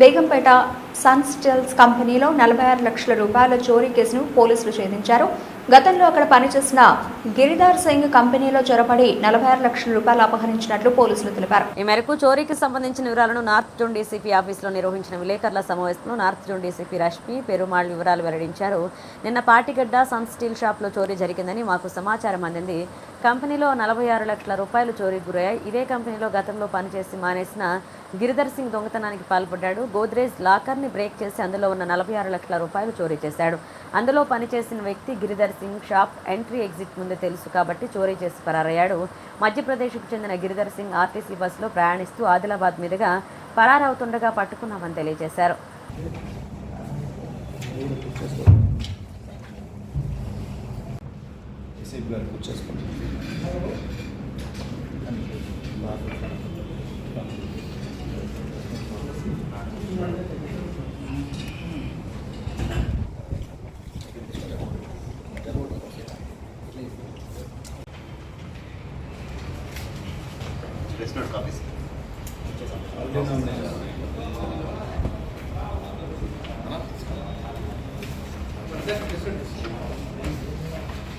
బేగంపేట సన్స్టెల్స్ కంపెనీలో నలభై ఆరు లక్షల రూపాయల చోరీ కేసును పోలీసులు ఛేదించారు. గతంలో అక్కడ పనిచేసిన గిరిదార్ సింగ్ కంపెనీలో చొరబడి నలభై ఆరు లక్షల రూపాయలు అపహరించినట్లు పోలీసులు తెలిపారు. ఈ మేరకు చోరీకి సంబంధించిన వివరాలను నార్త్ జోన్ డీసీపీ ఆఫీసులో నిర్వహించిన విలేకరుల సమావేశంలో north zone DCP Rashmi Perumal వివరాలు వెల్లడించారు. నిన్న పాటిగడ్డ సన్ స్టీల్ షాప్లో చోరీ జరిగిందని మాకు సమాచారం అందింది. కంపెనీలో నలభై ఆరు లక్షల రూపాయలు చోరీకి గురయ్యాయి. ఇదే కంపెనీలో గతంలో పనిచేసి మానేసిన గిరిధర్ సింగ్ దొంగతనానికి పాల్పడ్డాడు. గోద్రేజ్ లాకర్ని బ్రేక్ చేసి అందులో ఉన్న నలభై ఆరు లక్షల రూపాయలు చోరీ చేశాడు. అందులో పనిచేసిన వ్యక్తి Giridhar Singh shop entry exit ముందే తెలుసు కాబట్టి చోరీ చేసి పరారయ్యాడు. మధ్యప్రదేశ్కు చెందిన గిరిధర్ సింగ్ ఆర్టీసీ బస్సులో ప్రయాణిస్తూ ఆదిలాబాద్ మీదుగా పరారవుతుండగా పట్టుకున్నామని తెలియజేశారు. సిబ్ గారికి వచ్చేసుకోండి restaurant coffees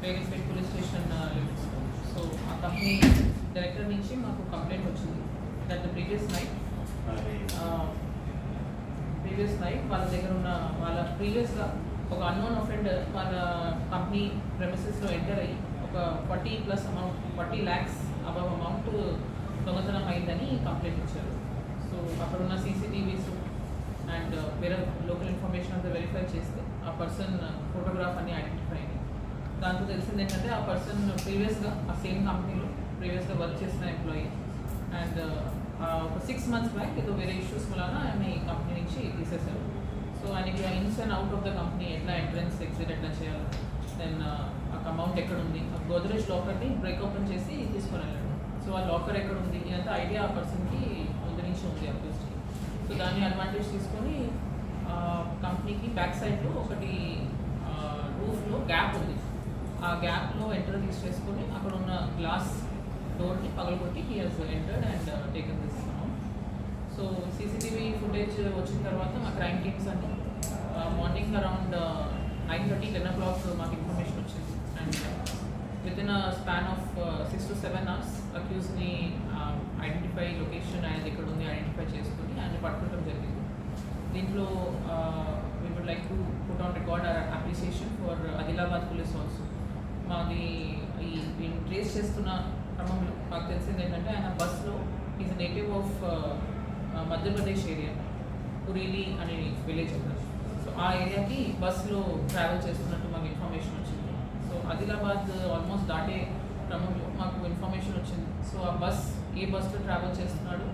Police station so ఆ కంపెనీ డైరెక్టర్ నుంచి మాకు కంప్లైంట్ వచ్చింది. That the previous night previous night వాళ్ళ దగ్గర ఉన్న వాళ్ళ ప్రీవియస్గా ఒక అన్నోన్ అఫెండర్ వాళ్ళ కంపెనీ ప్రెమిసెస్లో ఎంటర్ అయ్యి ఒక forty plus amount forty lakhs above amount దొంగతనం అయిందని కంప్లైంట్ ఇచ్చారు. సో అక్కడ ఉన్న సీసీటీవీస్ అండ్ వేరే లోకల్ ఇన్ఫర్మేషన్ అంతా వెరిఫై చేస్తే ఆ పర్సన్ ఫోటోగ్రాఫ్ అని ఐడెంటిఫై అయింది దాంతో తెలిసింది ఏంటంటే ఆ పర్సన్ ప్రీవియస్గా ఆ సేమ్ కంపెనీలో ప్రీవియస్గా వర్క్ చేసిన ఎంప్లాయీ అండ్ ఒక సిక్స్ మంత్స్ బ్యాక్ ఏదో వేరే ఇష్యూస్ వలన ఆయన ఈ కంపెనీ నుంచి తీసేశారు. సో ఆయనకి ins and out of the company ఎట్లా ఎంట్రన్స్ ఎగ్జిట్ ఎట్లా చేయాలి దెన్ ఆ అమౌంట్ ఎక్కడ ఉంది ఆ గోదరేజ్ లాకర్ని బ్రేక్ ఓపెన్ చేసి తీసుకొని వెళ్ళాడు సో ఆ లాకర్ ఎక్కడ ఉంది అంత ఐడియా ఆ పర్సన్కి ముందు నుంచి ఉంది అప్లిస్ట్ సో దాన్ని అడ్వాంటేజ్ తీసుకొని కంపెనీకి బ్యాక్ సైడ్లో ఒకటి రూఫ్లో గ్యాప్ ఉంది. ఆ గ్యాప్లో ఎంటర్ తీసేసుకొని అక్కడ ఉన్న గ్లాస్ డోర్ని పగలగొట్టి he has entered and taken this so CCTV footage వచ్చిన తర్వాత మా క్రైమ్ టీమ్స్ అన్ని morning around nine thirty ten o'clock మాకు ఇన్ఫర్మేషన్ వచ్చింది. And with in a span of six to seven hours అక్యూస్ని identify location ఆయన ఎక్కడ ఉంది ఐడెంటిఫై చేసుకుని ఆయన పట్టుకోవడం జరిగింది దీంట్లో we would like to put on record our appreciation for Adilabad police also మాది ఈ మేము ట్రేస్ చేస్తున్న క్రమంలో మాకు తెలిసింది ఏంటంటే ఆయన బస్లో is native of Madhya Pradesh area Kurili అనే విలేజ్ అన్నారు సో ఆ ఏరియాకి బస్సులో ట్రావెల్ చేస్తున్నట్టు మాకు ఇన్ఫర్మేషన్ వచ్చింది. సో ఆదిలాబాద్ ఆల్మోస్ట్ దాటే క్రమంలో మాకు ఇన్ఫర్మేషన్ వచ్చింది. సో ఆ బస్ ఏ బస్లో ట్రావెల్ చేస్తున్నాడు?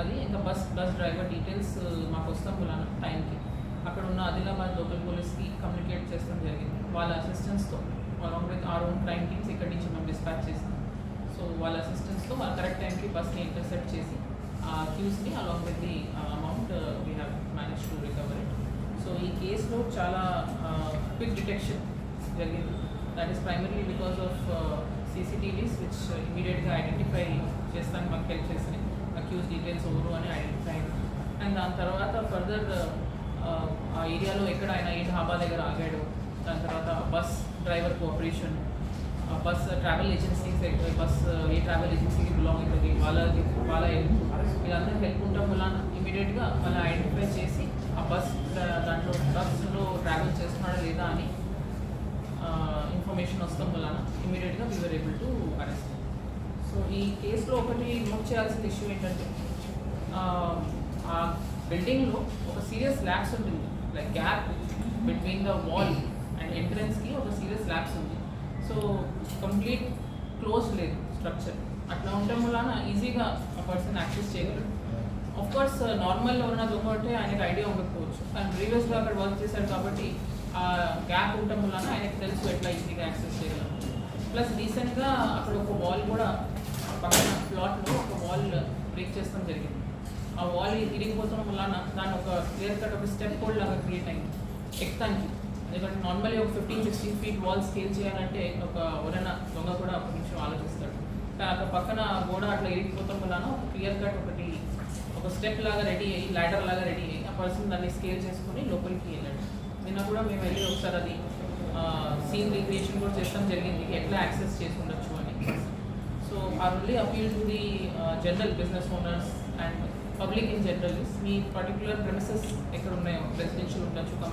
అది ఇంకా బస్ బస్ డ్రైవర్ డీటెయిల్స్ మాకు వస్తాం వలన టైంకి అక్కడ ఉన్న ఆదిలాబాద్ లోకల్ పోలీస్కి కమ్యూనికేట్ చేస్తాం జరిగింది. వాళ్ళ అసిస్టెన్స్తో along with our own crime teams ఇక్కడి నుంచి మేము డిస్పాచ్ చేసాం సో వాళ్ళ అసిస్టెన్స్తో వాళ్ళ కరెక్ట్ టైంకి బస్ని ఇంటర్సెప్ట్ చేసి ఆ క్యూస్ని along with the amount we have manage to recover it so ఈ కేసులో చాలా uh, క్విక్ డిటెక్షన్ జరిగింది. That is primary because of CCTVs which ఇమీడియట్గా ఐడెంటిఫై చేస్తాను మాకు హెల్ప్ చేసినాయి అక్యూస్ డీటెయిల్స్ ఎవరు అని ఐడెంటిఫై అండ్ దాని తర్వాత ఫర్దర్ uh, ఆ ఏరియాలో ఎక్కడ ఆయన ఏ ఢాబా దగ్గర ఆగాడు. దాని తర్వాత bus driver cooperation bus travel agencies bus ఏ ట్రావెల్ ఏజెన్సీకి బిలాంగ్ అవుతుంది వాళ్ళకి వాళ్ళ హెల్ప్ వీళ్ళందరూ హెల్ప్ ఉంటాం వల్ల ఇమీడియట్గా వాళ్ళని ఐడెంటిఫై చేసి ఆ బస్ దాంట్లో బస్సులో ట్రావెల్ చేస్తున్నాడా లేదా అని ఇన్ఫర్మేషన్ వస్తాం వలన ఇమీడియట్గా we are able to arrest so ఈ కేసులో ఒకటి నోట్ చేయాల్సిన ఇష్యూ ఏంటంటే ఆ, బిల్డింగ్లో ఒక సీరియస్ ల్యాబ్స్ ఉంటుంది. Like gap between the wall and ఎంట్రన్స్కి ఒక సీరియస్ ల్యాబ్స్ ఉంది. సో కంప్లీట్ క్లోజ్ లేదు స్ట్రక్చర్ అట్లా ఉండటం వలన ఈజీగా ఆ పర్సన్ యాక్సెస్ చేయగలరు. ఆఫ్ కోర్స్ నార్మల్ ఎవరైనా దొంగ ఉంటే ఆయనకి ఐడియా ఉండకపోవచ్చు. అండ్ ప్రీవియస్గా అక్కడ వర్క్ చేశాడు కాబట్టి ఆ గ్యాప్ ఉండటం వలన ఆయనకు తెలుసు ఎట్లా ఈజీగా యాక్సెస్ చేయగలం. ప్లస్ రీసెంట్గా అక్కడ ఒక వాల్ కూడా పక్కన ప్లాట్లో ఒక వాల్ బ్రేక్ చేస్తాం జరిగింది. ఆ వాల్ ఇరిగిపోతాం వలన దాని ఒక క్లియర్ కట్ ఒక స్టెప్ హోల్డ్ లాగా క్రియేట్ అయింది. ఎక్కడానికి ఎందుకంటే నార్మల్లీ ఒక fifteen sixteen feet wall scale చేయాలంటే ఒక ఎవరైనా దొంగ కూడా ఒక నిమిషం ఆలోచిస్తాడు కానీ అక్కడ పక్కన గోడ అట్లా ఇరిగిపోవడం వలన ఒక క్లియర్ కట్ ఒకటి ఒక స్టెప్ లాగా రెడీ అయ్యి ల్యాడర్ లాగా రెడీ అయ్యి ఆ పర్సన్ దాన్ని స్కేల్ చేసుకుని లోపలికి వెళ్ళాడు. నిన్న కూడా మేము వెళ్ళి ఒకసారి అది సీన్ రిక్రియేషన్ కూడా చేస్తాం జరిగింది. ఎట్లా యాక్సెస్ చేసి ఉండొచ్చు అని so our only appeal to the general business owners and public in general me particular premises ఎక్కడ ఉన్నాయో రెసిడెన్షియల్ ఉండొచ్చు కమర్షియల్